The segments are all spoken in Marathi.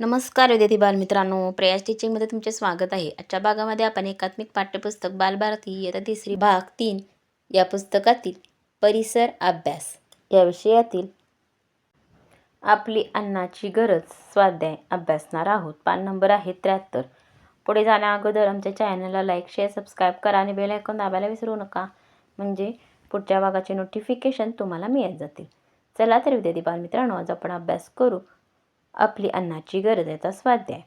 नमस्कार विद्यार्थी बालमित्रांनो प्रयास टीचिंगमध्ये तुमचे स्वागत आहे. आजच्या भागामध्ये आपण एकात्मिक पाठ्यपुस्तक बालभारती येता तिसरी भाग तीन या पुस्तकातील परिसर अभ्यास या विषयातील आपली अन्नाची गरज स्वाध्याय अभ्यासणार आहोत. पान नंबर आहे त्र्याहत्तर. पुढे जाण्या अगोदर आमच्या चॅनलला लाईक शेअर सबस्क्राईब करा आणि बेल ऐकून दाबायला विसरू नका. म्हणजे पुढच्या भागाचे नोटिफिकेशन तुम्हाला मिळत जातील. चला तर विद्यार्थी बालमित्रांनो आज आपण अभ्यास करू. आपली अन्नाची गरज याचा स्वाध्याय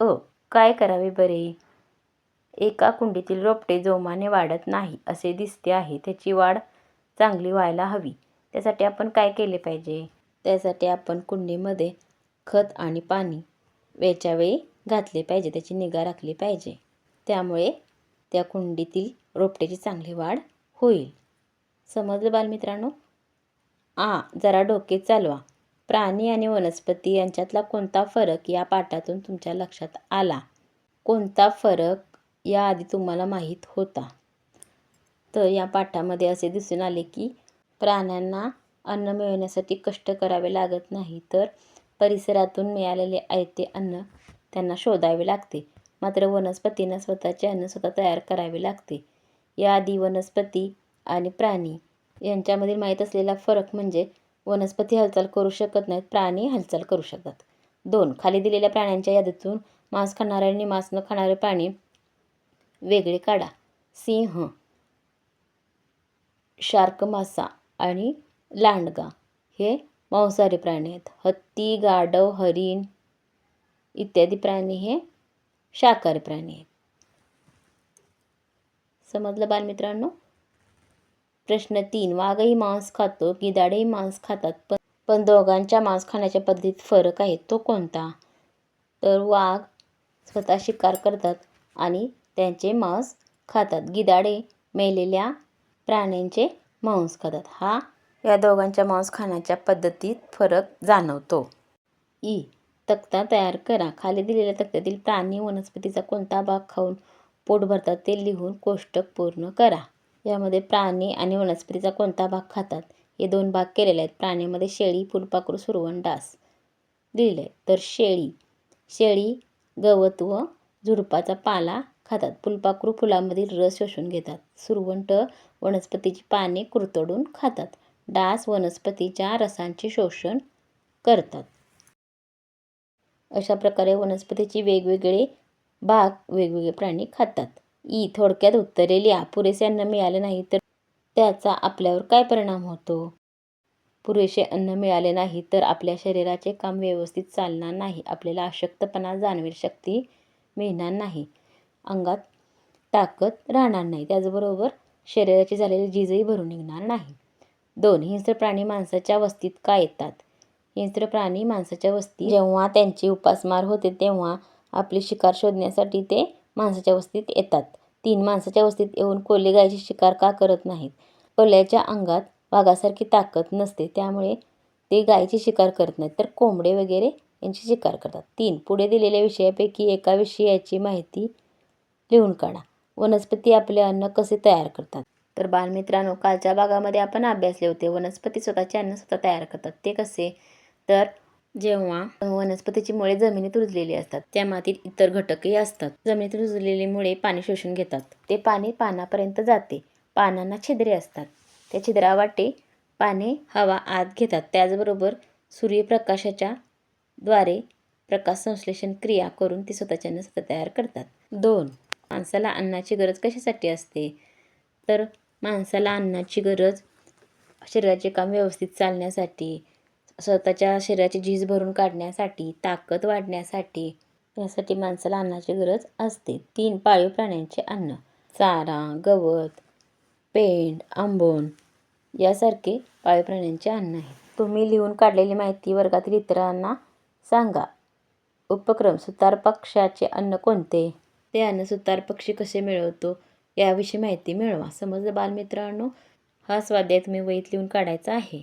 अ काय करावे बरे? एका कुंडीतील रोपटे जोमाने वाढत नाही असे दिसते आहे. त्याची वाढ चांगली व्हायला हवी. त्यासाठी आपण काय केले पाहिजे? त्यासाठी आपण कुंडीमध्ये खत आणि पाणी वेळच्या वेळी घातले पाहिजे. त्याची निगा राखली पाहिजे. त्यामुळे त्या कुंडीतील रोपट्याची चांगली वाढ होईल. समजलं बालमित्रांनो? आ जरा डोके चालवा. प्राणी आणि वनस्पती यांच्यातला कोणता फरक या पाठातून तुमच्या लक्षात आला? कोणता फरक याआधी तुम्हाला माहीत होता? तर या पाठामध्ये असे दिसून आले की प्राण्यांना अन्न मिळवण्यासाठी कष्ट करावे लागत नाही तर परिसरातून मिळालेले आयते अन्न त्यांना शोधावे लागते. मात्र वनस्पतींना स्वतःचे अन्न स्वतः तयार करावे लागते. याआधी वनस्पती आणि प्राणी यांच्यामधील माहीत असलेला फरक म्हणजे वनस्पती हालचाल करू शकत नाहीत प्राणी हालचाल करू शकतात. दोन खाली दिलेल्या प्राण्यांच्या यादीतून मांस खाणारे आणि मांस न खाणारे प्राणी वेगळे काढा. सिंह शार्क मासा आणि लांडगा हे मांसाहारी प्राणी आहेत. हत्ती गाढव हरिण इत्यादी प्राणी हे शाकाहारी प्राणी आहेत. समजलं बालमित्रांनो? प्रश्न तीन वाघही मांस खातो गिधाडेही मांस खातात? पण पण दोघांच्या मांस खाण्याच्या पद्धतीत फरक आहे तो कोणता? तर वाघ स्वतः शिकार करतात आणि त्यांचे मांस खातात. गिधाडे मेलेल्या प्राण्यांचे मांस खातात. हा या दोघांच्या मांस खाण्याच्या पद्धतीत फरक जाणवतो. ई. तक्ता तयार करा. खाली दिलेल्या तक्त्यातील प्राणी वनस्पतीचा कोणता भाग खाऊन पोट भरतात ते लिहून कोष्टक पूर्ण करा. यामध्ये प्राणी आणि वनस्पतीचा कोणता भाग खातात? हे दोन भाग केलेले आहेत. प्राण्यामध्ये शेळी फुलपाखरू सुरवण डास दिलेलं आहे तर शेळी शेळी गवत व झुडपाचा पाला खातात. फुलपाखरू फुलांमधील रस शोषून घेतात. सुरवंट वनस्पतीची पाने कुरतडून खातात. डास वनस्पतीच्या रसांचे शोषण करतात. अशा प्रकारे वनस्पतीची वेगवेगळे भाग वेगवेगळे प्राणी खातात. ई थोडक्यात उत्तरे लिहा पुरेसे अन्न मिळाले नाही तर त्याचा आपल्यावर काय परिणाम होतो? पुरेसे अन्न मिळाले नाही तर आपल्या शरीराचे काम व्यवस्थित चालणार नाही. आपल्याला अशक्तपणा जाणवेल शक्ती मिळणार नाही. अंगात ताकद राहणार नाही. त्याचबरोबर शरीराची झालेली झीजही भरून निघणार नाही. दोन हिंस्र प्राणी माणसाच्या वस्तीत का येतात? हिंस्र प्राणी माणसाच्या वस्ती जेव्हा त्यांची उपासमार होते तेव्हा आपली शिकार शोधण्यासाठी ते माणसाच्या वस्तीत येतात. तीन माणसाच्या वस्तीत येऊन कोल्हे गायची शिकार का करत नाहीत? कोल्ह्याच्या अंगात वाघासारखी ताकद नसते त्यामुळे ते गायची शिकार करत नाहीत. तर कोंबडे वगैरे यांची शिकार करतात. तीन पुढे दिलेल्या विषयापैकी एका विषयाची माहिती लिहून काढा. वनस्पती आपले अन्न कसे तयार करतात? तर बालमित्रांनो कालच्या भागामध्ये आपण अभ्यासले होते. वनस्पती स्वतःचे अन्न स्वतः तयार करतात. ते कसे? तर जेव्हा वनस्पतीची मुळे जमिनीत रुजलेली असतात त्या मातीत इतर घटकही असतात. जमिनीत रुजलेली मुळे पाणी शोषून घेतात. ते पाणी पानापर्यंत जाते. पानांना छिद्रे असतात. त्या छिद्रावाटे पाने हवा आत घेतात. त्याचबरोबर सूर्यप्रकाशाच्या द्वारे प्रकाश संश्लेषण क्रिया करून ती स्वतःच्या नसतं तयार करतात. दोन माणसाला अन्नाची गरज कशासाठी असते? तर माणसाला अन्नाची गरज शरीराचे काम व्यवस्थित चालण्यासाठी. स्वतःच्या शरीराची झीज भरून काढण्यासाठी ताकद वाढण्यासाठी यासाठी माणसाला अन्नाची गरज असते. तीन पाळीव प्राण्यांचे अन्न. चारा गवत पेंड आंबोण यासारखे पाळीव प्राण्यांचे अन्न आहे. तुम्ही लिहून काढलेली माहिती वर्गातील इतरांना सांगा. उपक्रम सुतार पक्षाचे अन्न कोणते? ते अन्न सुतार पक्षी कसे मिळवतो? याविषयी माहिती मिळवा. समजलं बालमित्रांनो हा स्वाध्याय तुम्ही वहीत लिहून काढायचा आहे.